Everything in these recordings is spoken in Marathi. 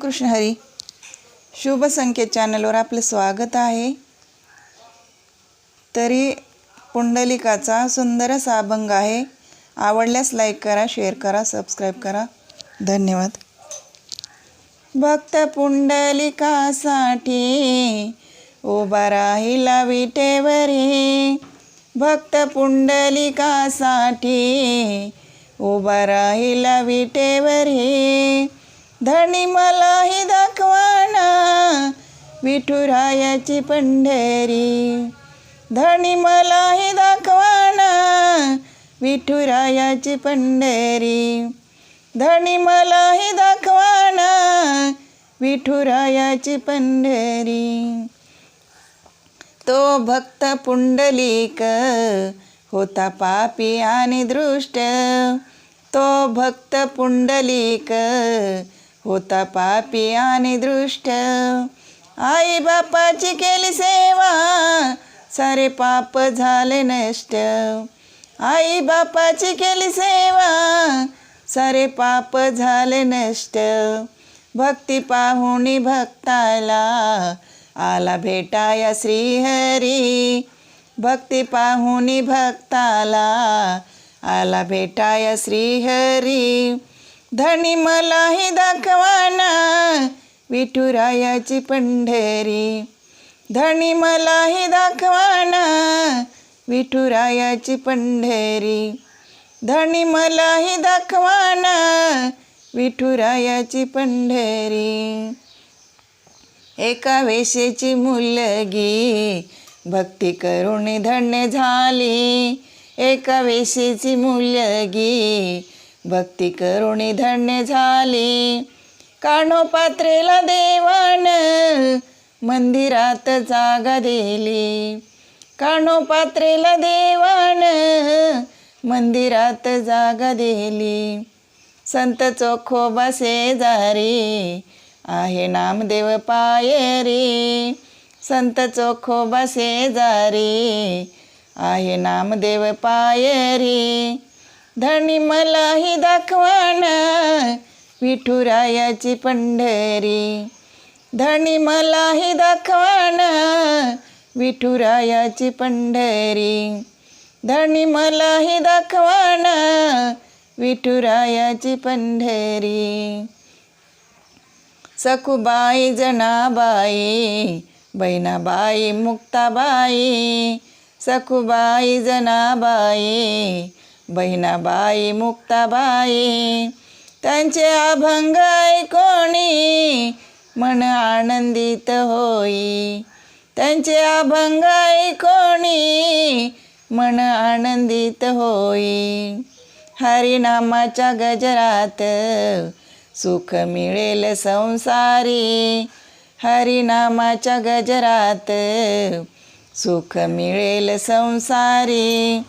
रामकृष्ण हरी शुभ संकेत चॅनलवर आपलं स्वागत आहे. तरी पुंडलिकाचा सुंदर असा अभंग आहे. आवडल्यास लाईक करा शेअर करा सबस्क्राईब करा. धन्यवाद. भक्त पुंडलिकासाठी उभा राहिला विटेवरी. भक्त पुंडलिकासाठी उभा राहिला विटेवरी. धणी मलाही दाखवाना विठुरायाची पंढरी. धणी मलाही दाखवाना विठुरायाची पंढरी. धणी मलाही दाखवाना विठुरायाची पंढरी. तो भक्त पुंडलिक होता पापी आणि दृष्ट. तो भक्त पुंडलिक होता पापी आणि दृष्ट. आई बापाची केली सेवा सारे पाप झाले नष्ट. आई बापाची केली सेवा सारे पाप झाले नष्ट. भक्ती पाहुणी भक्ताला आला भेटाया श्रीहरी. भक्ती पाहुणी भक्ताला आला भेटाया श्रीहरी. धनी मलाही दाखवाना विठुरायाची पंढरी. धनी मलाही दाखवाना विठुरायाची पंढरी. धनी मलाही दाखवाना विठुरायाची पंढरी. एका वेशेची मुलगी भक्ती करून धन्य झाली. एका वेशेची मुलगी भक्ती करुणी धन्य झाली. कानो पात्रेला देवान मंदिरात जागा दिली. कानो पात्रेला देवान मंदिरात जागा दिली. संत चोखोबा जारी आहे नामदेव पायरी. संत चोखोबा शेजारी आहे नामदेव पायरी. धनी मलाही दाखवाना विठुरायाची पंढरी. धनी मलाही दाखवाना विठुरायाची पंढरी. धनी मलाही दाखवाना विठुरायाची पंढरी. सखुबाई जनाबाई बहिणाबाई मुक्ताबाई सखुबाई जनाबाई बहिणाबाई मुक्ताबाई त्यांचे अभंग ऐकोणी मन आनंदित होई. त्यांचे अभंग ऐकोणी मन आनंदित होई. हरिनामाच्या गजरात सुख मिळेल संसारी. हरिनामाच्या गजरात सुख मिळेल संसारी.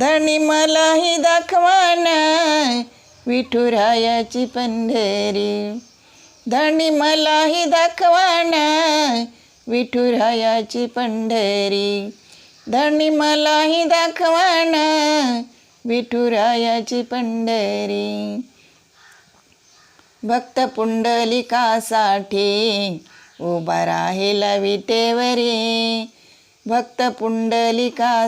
धनी मलाही दाखवाना विठुरायाची पंढरी. धनी मलाही दाखवाना विठुरायाची पंढरी. धनी मलाही दाखवाना विठुरायाची पंढरी. भक्त पुंडलिकासाठी उभा राहिला विटेवरी. भक्त पुंडलिकासाठी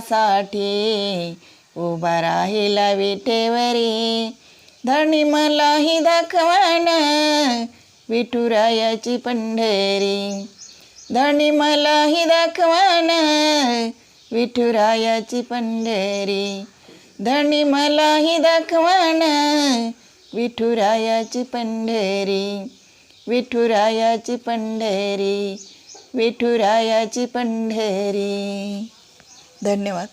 उभा राहिला विटेवरी धणी मलाही दाखवाना विठुरायाची पंढरी. धणी मलाही दाखवाना विठुरायाची पंढरी. धणी मलाही दाखवाना विठुरायाची पंढरी. विठुरायाची पंढरी विठुरायाची पंढरी. धन्यवाद.